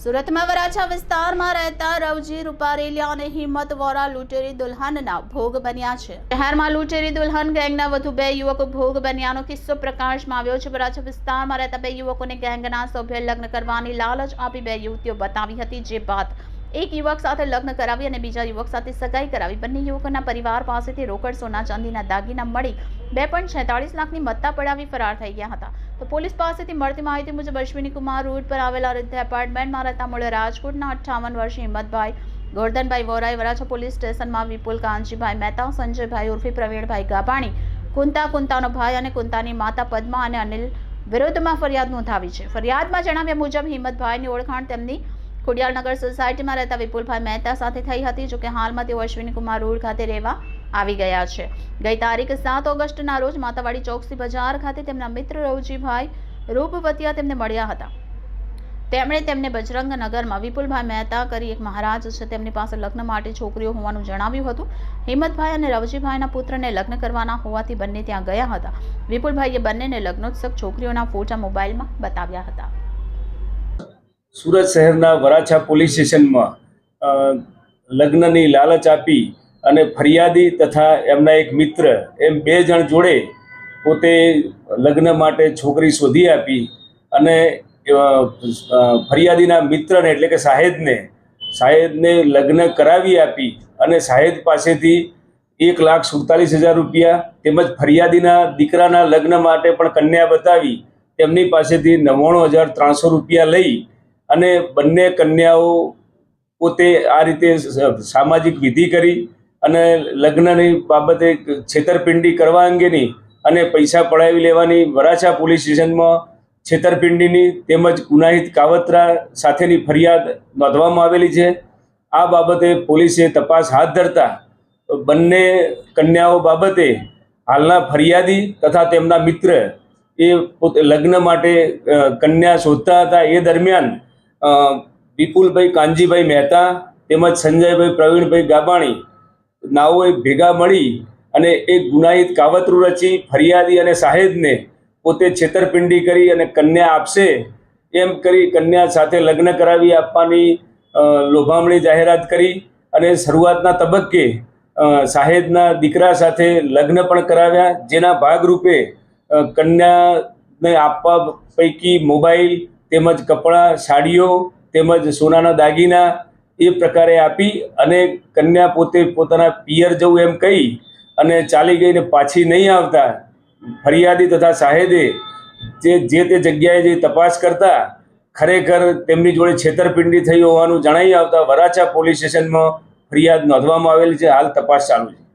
સુરતમાં વરાછા વિસ્તારમાં રહેતા રવજી રૂપારેલિયા અને હિંમત વોરા લૂંટેરી દુલ્હનના ભોગ બન્યા છે. શહેરમાં લૂંટેરી દુલ્હન ગેંગના વધુ બે યુવકો ભોગ બન્યાનો કિસ્સો પ્રકાશમાં આવ્યો છે. વરાછા વિસ્તારમાં રહેતા બે યુવકોને ગેંગના સભ્ય લગ્ન કરવાની લાલચ આપી બે યુવતીઓ બતાવી હતી. જે બાદ એક યુવક સાથે લગ્ન કરાવી અને બીજા યુવક સાથે સગાઈ કરાવી. બંને યુવકોના પરિવાર પાસેથી રોકડ સોના ચાંદીના દાગીના મળી બે લાખની મત્તા પડાવી ફરાર થઈ ગયા હતા. તો પોલીસ પાસેથી મળતી માહિતી મુજબ અશ્વિની કુમાર રોડ પર આવેલા રીતે એપાર્ટમેન્ટમાં રહેતા મૂળ રાજકોટના અઠ્ઠાવન વર્ષીય હિંમતભાઈ, ગોરધનભાઈ વોરાએ વરાછા પોલીસ સ્ટેશનમાં વિપુલ કાંજીભાઈ મહેતા, સંજયભાઈ ઉર્ફે પ્રવીણભાઈ ગાભાણી, કુંતા કુંતાનો ભાઈ અને કુંતાની માતા પદ્મા અને અનિલ વિરુદ્ધમાં ફરિયાદ નોંધાવી છે. ફરિયાદમાં જણાવ્યા મુજબ હિંમતભાઈની ઓળખાણ તેમની ખોડિયાલનગર સોસાયટીમાં રહેતા વિપુલભાઈ મહેતા સાથે થઈ હતી, જોકે હાલમાં તેઓ અશ્વિની કુમાર રોડ ખાતે રહેવા આવી ગયા છે. ગઈ તારીખ સાત ઓગસ્ટના રોજ માતાવાડી ચોકસી બજાર ખાતે તેમના મિત્ર રવજીભાઈ રૂપવતિયા તેમને મળ્યા હતા. તેમણે તેમને બજરંગ વિપુલભાઈ મહેતા કરી એક મહારાજ છે. તેમની પાસે લગ્ન માટે છોકરીઓ હોવાનું જણાવ્યું હતું. હિંમતભાઈ અને રવજીભાઈના પુત્રને લગ્ન કરવાના હોવાથી બંને ત્યાં ગયા હતા. વિપુલભાઈએ બંનેને લગ્નોત્સવ છોકરીઓના ફોટા મોબાઈલમાં બતાવ્યા હતા. સુરત શહેરના વરાછા પોલીસ સ્ટેશનમાં લગ્નની લાલચ આપી અને ફરિયાદી તથા એમના એક મિત્ર, એમ બે જણ જોડે પોતે લગ્ન માટે છોકરી શોધી આપી અને ફરિયાદીના મિત્રને એટલે કે સાહેદને સાહેદને લગ્ન કરાવી આપી અને સાહેદ પાસેથી એક લાખ સુડતાલીસ હજાર રૂપિયા તેમજ ફરિયાદીના દીકરાના લગ્ન માટે પણ કન્યા બતાવી, તેમની પાસેથી નવ્વાણું હજાર ત્રણસો રૂપિયા લઈ અને બંને કન્યાઓ પોતે આ રીતે સામાજિક વિધિ કરી અને લગ્નની બાબતે છેતરપિંડી કરવા અંગેની અને પૈસા પડાવી લેવાની વરાછા પોલીસ સ્ટેશનમાં છેતરપિંડીની તેમજ ગુનાહિત કાવતરા સાથેની ફરિયાદ નોંધવામાં આવેલી છે. આ બાબતે પોલીસે તપાસ હાથ ધરતા બંને કન્યાઓ બાબતે હાલના ફરિયાદી તથા તેમના મિત્ર એ પોતે લગ્ન માટે કન્યા શોધતા હતા. એ દરમિયાન વિપુલભાઈ કાનજીભાઈ મહેતા તેમજ સંજયભાઈ પ્રવીણભાઈ ગાબાણી નાઓએ ભેગા મળી અને એક ગુનાહિત કાવતરું રચી ફરિયાદી અને સાહેદને પોતે છેતરપિંડી કરી અને કન્યા આપશે, એમ કરી કન્યા સાથે લગ્ન કરાવી આપવાની લોભામણી જાહેરાત કરી અને શરૂઆતના તબક્કે સાહેદના દીકરા સાથે લગ્ન પણ કરાવ્યા, જેના ભાગરૂપે કન્યાને આપવા પૈકી મોબાઈલ તેમજ કપડાં, સાડીઓ તેમજ સોનાના દાગીના એ પ્રકારે આપી અને કન્યા પોતે પોતાના પિયર જવું એમ કહી અને ચાલી ગઈને પાછી નહીં આવતા. ફરિયાદી તથા સાહેદે જે જે તે જગ્યાએ જે તપાસ કરતા, ખરેખર તેમની જોડે છેતરપિંડી થઈ હોવાનું જણાઈ આવતા વરાછા પોલીસ સ્ટેશનમાં ફરિયાદ નોંધવામાં આવેલી છે. હાલ તપાસ ચાલુ છે.